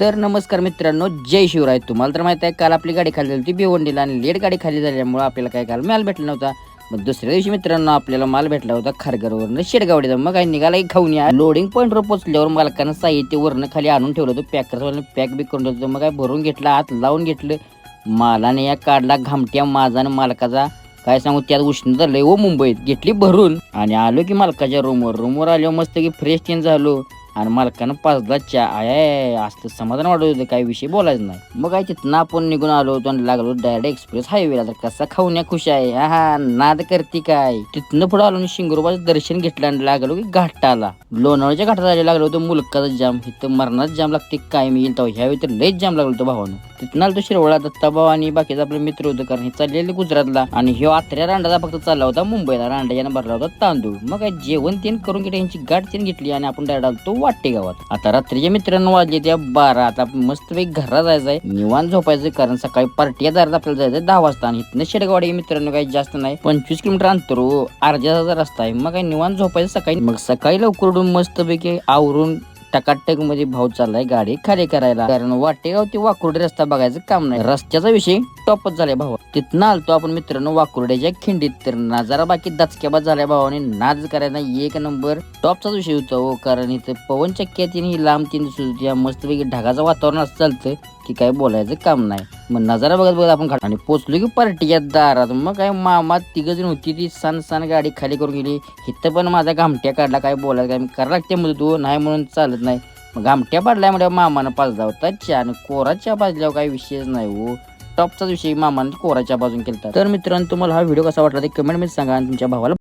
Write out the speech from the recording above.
तर नमस्कार मित्रांनो जय शिवराय. तुम्हाला तर माहिती आहे काल आपली गाडी खाली झाली होती भिवंडीला आणि लेट गाडी खाली झाल्यामुळे आपल्याला काय काल माल भेटला नव्हता. मग दुसऱ्या दिवशी मित्रांनो आपल्याला माल भेटला होता खारघरवरनं शेडगावडीचा. मग काय निघाला एक खाऊन या लोडिंग पॉईंटवर पोहोचल्यावर मालकानं साहित्य वरनं खाली आणून ठेवलं होतं पॅकरवाल्यानं पॅक बी करून ठेवलं मग काय भरून घेतलं आत लावून घेतलं. मालाने या काढला घामट्या माझानं मालकाचा. काय सांगू त्यात उष्णता लय हो मुंबईत. घेतली भरून. आणि आलो की मालकाच्या रूमवर रूमवर आलो मस्त की फ्रेश चेंज झालो. आणि मालकानं पाचला चहा. आय असं समाधान वाटत होतं काही विषय बोलायचं नाही. मग काय तिथनं आपण निघून आलो होतो आणि लागलो डायरेक्ट एक्सप्रेस हायवेला तर कसा खाऊन या खुश आहे? हा हा नाद करते काय? तिथनं पुढे आलो आणि शिंगरोबाचं दर्शन घेतलं आणि लागलो की घाटाला. लोणावळ्याच्या घाटाला जायला लागलो होतो मुलकाचा जाम इथं मरणाच जाम लागते काय मी येईल तेव्हा. ह्यावेळी तर लयच जाम लागलो होतो भावानं. तिथनं आलो तो शिरवळा दत्ताभाऊ आणि बाकीचा आपले मित्र होतं कारण हे चाललेले गुजरातला. आणि ह्यो आत्र्या रांडाचा फक्त चालला होता मुंबईला. रांडा यानं भरला होता तांदूळ. मग काय जेवण तेन करून घेतलं यांची गाठ तेन घेतली आणि आपण डायरेक्ट आलो. वाटते गावात. आता रात्रीच्या मित्रांनो वाजले त्या बारा. आता मस्त वेग घरा जायचं आहे. निवांत झोपायचं कारण सकाळी पार्टी दारात आपल्याला जायचं दहा वाजता. आणि इथनं शेडगावाडी मित्रांनो काही जास्त नाही. पंचवीस किलोमीटर अंतर हो. अर्ध्या तासाचा रस्ता आहे. मग काय निवांत झोपायचं सकाळी. मग सकाळी लवकर उठून मस्त पैकी आवरून टकाटकमध्ये भाऊ चाललाय. गाडी खाली करायला. कारण वाटेगाव ते वाकुर्डे रस्ता बघायचं काम नाही. रस्त्याचा विषय. टॉपच झाल्या भावा. तिथनं आलतो आपण मित्रांनो वाकुर्ड्याच्या खिंडीत. तर नजारा बाकी दचक्याबाज झाल्या भावाने नाच करायला एक नंबर टॉपचाच विषय होता हो कारण इथं पवन चक्क्या ही लांब तीन दिसत मस्तपैकी ढगाचं वातावरण असं चालतं की काय बोलायचं काम नाही. मग नजारा बघत बघत आपण आणि पोचलो की पार्टीच्या दारात. मग काय मामा तिघ जण होती ती सन सन गाडी खाली करून गेली. इथं पण माझा घामट्या काढला काय बोलायचं काय करायला लागते म्हणजे तू नाही म्हणून चालत नाही. मग घामट्या पडलाय म्हणजे मामानं पाजला होता. चहा आणि कोराच्या पाजल्यावर काही विषयच नाही हो. टॉपचाच विषय मामानं कोराच्या बाजून केला तर मित्रांनो तुम्हाला हा व्हिडिओ कसा वाटला ते कमेंटमध्ये सांगा आणि तुमच्या भावाला